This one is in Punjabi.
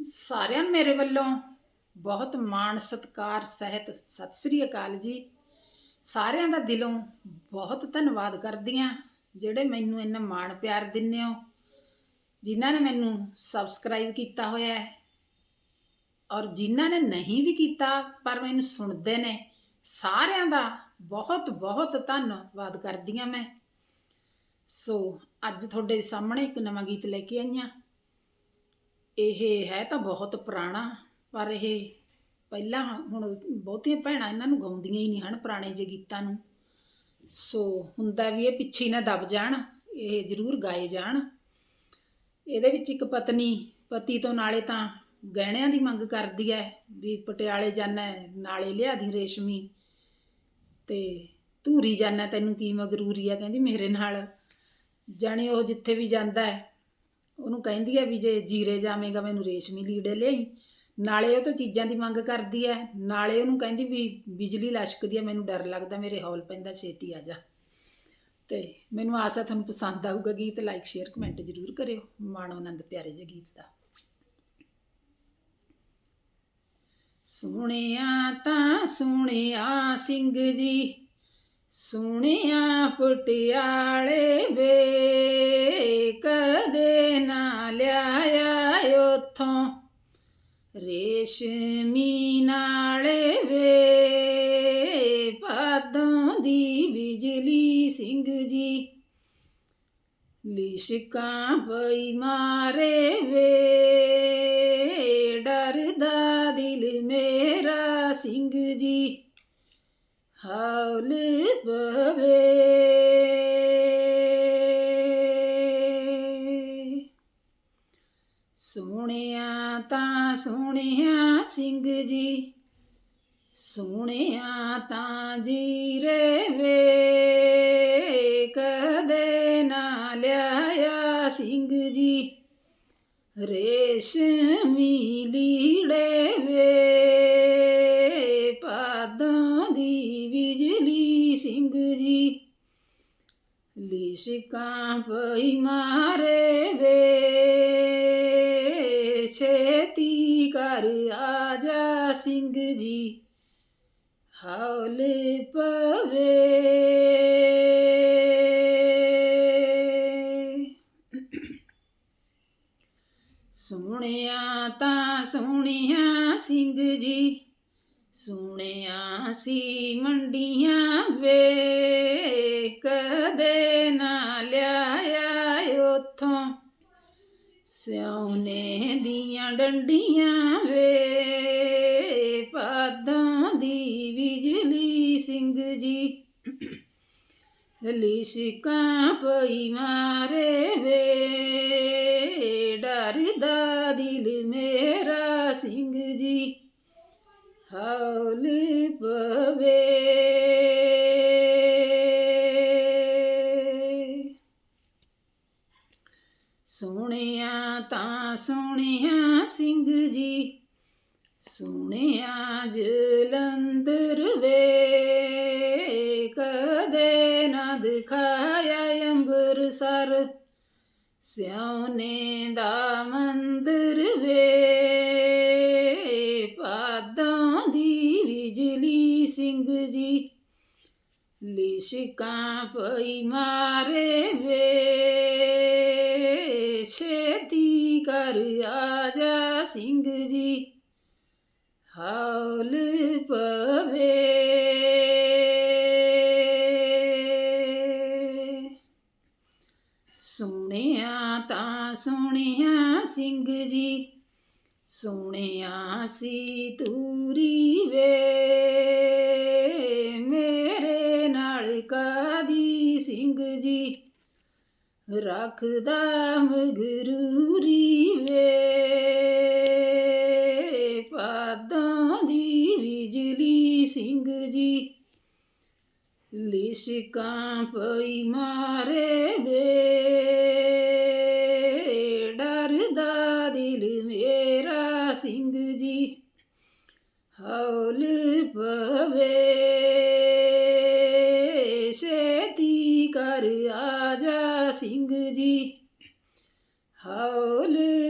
ਸਾਰਿਆਂ ਨੂੰ ਮੇਰੇ ਵੱਲੋਂ ਬਹੁਤ ਮਾਣ, ਸਤਿਕਾਰ, ਸਹਿਤ, ਸਤਿ ਸ੍ਰੀ ਅਕਾਲ ਜੀ। ਸਾਰਿਆਂ ਦਾ ਦਿਲੋਂ ਬਹੁਤ ਧੰਨਵਾਦ ਕਰਦੀ ਹਾਂ, ਜਿਹੜੇ ਮੈਨੂੰ ਇੰਨਾ ਮਾਣ ਪਿਆਰ ਦਿੰਦੇ ਹੋ, ਜਿਨ੍ਹਾਂ ਨੇ ਮੈਨੂੰ ਸਬਸਕ੍ਰਾਈਬ ਕੀਤਾ ਹੋਇਆ ਹੈ ਔਰ ਜਿਨ੍ਹਾਂ ਨੇ ਨਹੀਂ ਵੀ ਕੀਤਾ, ਪਰ ਮੈਨੂੰ ਸੁਣਦੇ ਨੇ, ਸਾਰਿਆਂ ਦਾ ਬਹੁਤ ਬਹੁਤ ਧੰਨਵਾਦ ਕਰਦੀ ਹਾਂ ਮੈਂ। ਸੋ, ਅੱਜ ਤੁਹਾਡੇ ਸਾਹਮਣੇ ਇੱਕ ਨਵਾਂ ਗੀਤ ਲੈ ਕੇ ਆਈ ਹਾਂ। ਇਹ ਹੈ ਤਾਂ ਬਹੁਤ ਪੁਰਾਣਾ, ਪਰ ਇਹ ਪਹਿਲਾਂ ਹੁਣ ਬਹੁਤੀਆਂ ਭੈਣਾਂ ਇਹਨਾਂ ਨੂੰ ਗਾਉਂਦੀਆਂ ਹੀ ਨਹੀਂ ਹਨ ਪੁਰਾਣੇ ਜੇ ਗੀਤਾਂ ਨੂੰ। ਸੋ ਹੁੰਦਾ ਵੀ ਇਹ ਪਿੱਛੇ ਨਾ ਦਬ ਜਾਣ, ਇਹ ਜ਼ਰੂਰ ਗਾਏ ਜਾਣ। ਇਹਦੇ ਵਿੱਚ ਇੱਕ ਪਤਨੀ, ਪਤੀ ਤੋਂ ਨਾਲੇ ਤਾਂ ਗਹਿਣਿਆਂ ਦੀ ਮੰਗ ਕਰਦੀ ਹੈ ਵੀ ਪਟਿਆਲੇ ਜਾਣਾ ਨਾਲੇ ਲਿਆ ਦੀ ਰੇਸ਼ਮੀ। ਤੇ ਧੂਰੀ ਜਾਣਾ ਤੈਨੂੰ ਕੀ ਮਗਰੂਰੀ ਆ, ਕਹਿੰਦੀ ਮੇਰੇ ਨਾਲ। ਜਾਣੀ ਉਹ ਜਿੱਥੇ ਵੀ ਜਾਂਦਾ ਹੈ ਉਹਨੂੰ ਕਹਿੰਦੀ ਹੈ ਵੀ ਜੇ ਜੀਰੇ ਜਾਵੇਂਗਾ ਮੈਨੂੰ ਰੇਸ਼ਮੀ ਲੀੜੇ ਲਿਆਈ। ਨਾਲੇ ਉਹ ਤੋਂ ਚੀਜ਼ਾਂ ਦੀ ਮੰਗ ਕਰਦੀ ਹੈ ਨਾਲੇ ਉਹਨੂੰ ਕਹਿੰਦੀ ਵੀ ਬਿਜਲੀ ਲਸ਼ਕਦੀ ਹੈ ਮੈਨੂੰ ਡਰ ਲੱਗਦਾ ਮੇਰੇ ਹੌਲ ਪੈਂਦਾ, ਛੇਤੀ ਆ ਜਾ। ਤੇ ਮੈਨੂੰ ਆਸ ਹੈ ਤੁਹਾਨੂੰ ਪਸੰਦ ਆਊਗਾ ਗੀਤ ਲਾਈਕ ਸ਼ੇਅਰ ਕਮੈਂਟ ਜ਼ਰੂਰ ਕਰਿਓ। ਮਾਣੋ ਆਨੰਦ ਪਿਆਰੇ ਜਿਹੇ ਗੀਤ ਦਾ। ਸੁਣਿਆ ਤਾਂ ਸੁਣਿਆ ਸਿੰਘ ਜੀ, ਸੁਣਿਆ ਪਟਿਆਲੇ ਵੇ। ਰੇਸ਼ਮੀ ਨਾਲੇ ਵੇ ਪਾਦੋਂ ਦੀ ਬਿਜਲੀ ਸਿੰਘ ਜੀ। ਲਿਸ਼ਕਾਂ ਪਈ ਮਾਰੇ ਵੇ, ਡਰਦਾ ਦਿਲ ਮੇਰਾ ਸਿੰਘ ਜੀ। ਹੌਲ ਪਵੇ। ਸੁਣਿਆ ਤਾਂ ਸੁਣਿਆ ਸਿੰਘ ਜੀ। ਸੁਣਿਆ ਤਾਂ ਜੀਰੇ ਵੇ ਕਦੇ ਨਾ ਲਿਆਇਆ ਸਿੰਘ ਜੀ। ਰੇਸ਼ਮੀ ਲੀੜੇ ਵੇ ਪਾਦਾਂ ਦੀ ਬਿਜਲੀ ਸਿੰਘ ਜੀ। ਲਿਸ਼ਕਾਂ ਪਈ ਮਾਰੇ ਵੇ ਘਰ ਕਰ ਆ ਜਾ ਸਿੰਘ ਜੀ ਹੌਲ ਪਵੇ। ਸੁਣਿਆ ਤਾਂ ਸੁਣਿਆ ਸਿੰਘ ਜੀ, ਸੁਣਿਆ ਸੀ ਮੰਡੀਆਂ ਵੇ ਕਦੇ ਨਾ ਲਿਆਇਆ ਉਥੋਂ। ਸਿਉਨੇ ਦੀਆਂ ਡੰਡੀਆਂ ਵੇ ਪਾਦਾਂ ਦੀ ਬਿਜਲੀ ਸਿੰਘ ਜੀ। ਲਿਸ਼ਕਾਂ ਪਈ ਮਾਰੇ ਵੇ ਤਾਂ ਸੁਣਿਆ ਸਿੰਘ ਜੀ। ਸੁਣਿਆ ਜਲੰਧਰ ਵੇ ਕਦੇ ਨਾ ਦਿਖਾਇਆ ਅੰਬਰਸਰ ਸਿਉਨੇ ਦਾ ਮੰਦਰ ਵੇ, ਪਾਦਾਂ ਦੀ ਬਿਜਲੀ ਸਿੰਘ ਜੀ। ਲਿਸ਼ਕਾਂ ਪਈ ਮਾਰੇ ਵੇ, ਛੇਤੀ ਕਰ ਆ ਜਾ ਸਿੰਘ ਜੀ। ਹੌਲ ਪਵੇ। ਸੁਣਿਆ ਤਾਂ ਸੁਣਿਆ ਸਿੰਘ ਜੀ, ਸੁਣਿਆ ਸੀ ਤੂਰੀ ਵੇ। ਰੱਖਦਾ ਮਗਰੂਰੀ ਵੇ ਪਾਦਾਂ ਦੀ ਬਿਜਲੀ ਸਿੰਘ ਜੀ ਲਿਸ਼ਕਾਂ ਪਈ ਮਾਰੇ ਵੇ ਡਰਦਾ ਦਿਲ ਮੇਰਾ ਸਿੰਘ ਜੀ ਹੌਲ ਪਵੇ ਸਿੰਘ